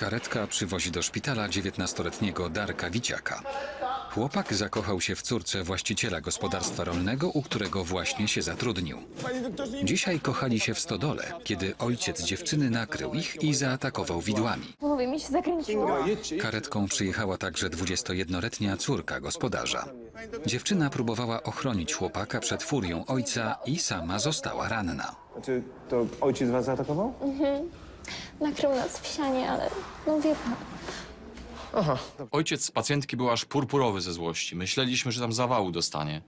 Karetka przywozi do szpitala 19-letniego Darka Wiciaka. Chłopak zakochał się w córce właściciela gospodarstwa rolnego, u którego właśnie się zatrudnił. Dzisiaj kochali się w stodole, kiedy ojciec dziewczyny nakrył ich i zaatakował widłami. Mówię, mi się zakręciło. Karetką przyjechała także 21-letnia córka gospodarza. Dziewczyna próbowała ochronić chłopaka przed furią ojca i sama została ranna. Znaczy, to ojciec was zaatakował? Nakrył nas w sianie, ale no wie pan. Ojciec pacjentki był aż purpurowy ze złości. Myśleliśmy, że tam zawału dostanie.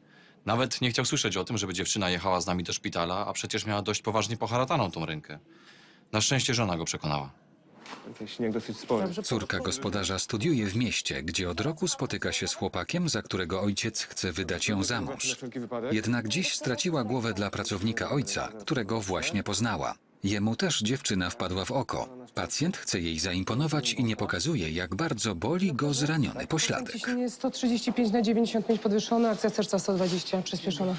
Nawet nie chciał słyszeć o tym, żeby dziewczyna jechała z nami do szpitala, a przecież miała dość poważnie poharataną tą rękę. Na szczęście żona go przekonała. Ten śnieg dosyć spory. Córka gospodarza studiuje w mieście, gdzie od roku spotyka się z chłopakiem, za którego ojciec chce wydać ją za mąż. Jednak dziś straciła głowę dla pracownika ojca, którego właśnie poznała. Jemu też dziewczyna wpadła w oko. Pacjent chce jej zaimponować i nie pokazuje, jak bardzo boli go zraniony pośladek. Ciśnienie 135 na 95 podwyższone, akcja serca 120 przyspieszona.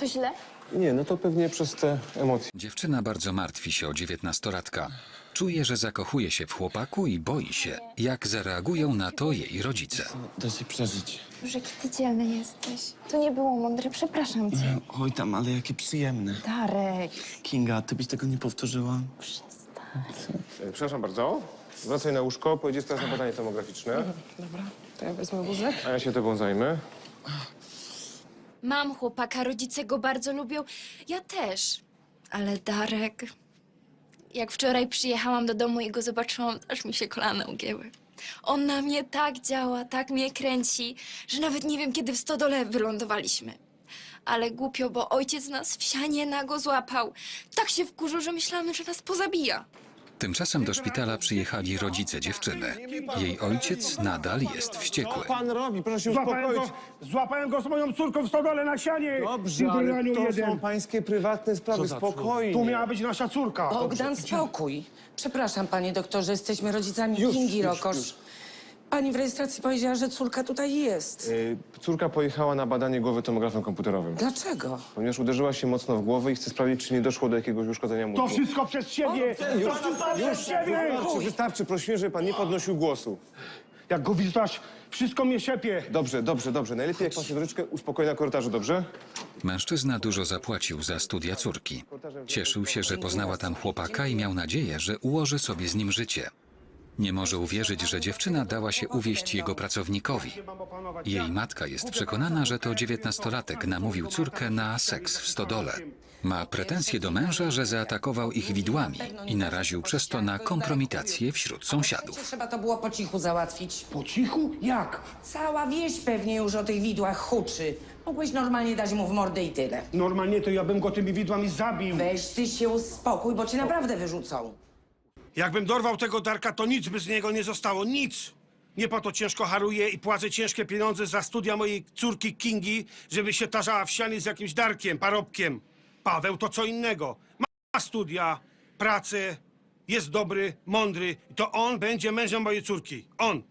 To źle? Nie, no to pewnie przez te emocje. Dziewczyna bardzo martwi się o dziewiętnastolatka. Czuje, że zakochuje się w chłopaku i boi się, jak zareagują na to jej rodzice. Da się przeżyć. Boże, jaki ty dzielny jesteś. To nie było mądre, przepraszam cię. Oj tam, ale jakie przyjemne. Darek. Kinga, ty byś tego nie powtórzyła? E, Przepraszam bardzo. Wracaj na łóżko, pojedziesz teraz na badanie tomograficzne, Dobra, to ja wezmę wózek. a ja się tobą zajmę. Mam chłopaka, rodzice go bardzo lubią. Ja też. Ale Darek. Jak wczoraj przyjechałam do domu i go zobaczyłam, aż mi się kolana ugięły. On na mnie tak działa, tak mnie kręci, że nawet nie wiem, kiedy w stodole wylądowaliśmy. Ale głupio, bo ojciec nas w sianie nago złapał. Tak się wkurzył, że myślałam, że nas pozabija. Tymczasem do szpitala przyjechali rodzice dziewczyny. Jej ojciec nadal jest wściekły. pan robi? Proszę się Złapałem uspokoić. go, złapałem go z moją córką w stodole na sianie. Dobrze, ale to jeden. są pańskie prywatne sprawy. Spokojnie. Tu miała być nasza córka. Bogdan, spokój. Przepraszam, panie doktorze, jesteśmy rodzicami Już, Kingi już, Rokosz. już. Pani w rejestracji powiedziała, że córka tutaj jest. Y, Córka pojechała na badanie głowy tomografem komputerowym. Dlaczego? Ponieważ uderzyła się mocno w głowę i chce sprawdzić, czy nie doszło do jakiegoś uszkodzenia mózgu. To wszystko przez siebie. To wszystko przez siebie. Wystarczy, wystarczy, prosiłem, żeby pan nie podnosił głosu. Jak go widzisz, wszystko mnie szepie. Dobrze, dobrze, dobrze. Najlepiej jak pan się troszeczkę uspokoi na korytarzu, dobrze? Mężczyzna dużo zapłacił za studia córki. Cieszył się, że poznała tam chłopaka i miał nadzieję, że ułoży sobie z nim życie. Nie może uwierzyć, że dziewczyna dała się uwieść jego pracownikowi. Jej matka jest przekonana, że to dziewiętnastolatek namówił córkę na seks w stodole. Ma pretensje do męża, że zaatakował ich widłami i naraził przez to na kompromitację wśród sąsiadów. Trzeba to było po cichu załatwić. Po cichu? Jak? Cała wieś pewnie już o tych widłach huczy. Mogłeś normalnie dać mu w mordę i tyle. Normalnie to ja bym go tymi widłami zabił. Weź ty się uspokój, bo cię naprawdę wyrzucą. Jakbym dorwał tego Darka, to nic by z niego nie zostało. Nic. Nie po to ciężko haruję i płacę ciężkie pieniądze za studia mojej córki Kingi, żeby się tarzała w ścianie z jakimś Darkiem, parobkiem. Paweł to co innego. Ma studia, pracę, jest dobry, mądry. To on będzie mężem mojej córki. On.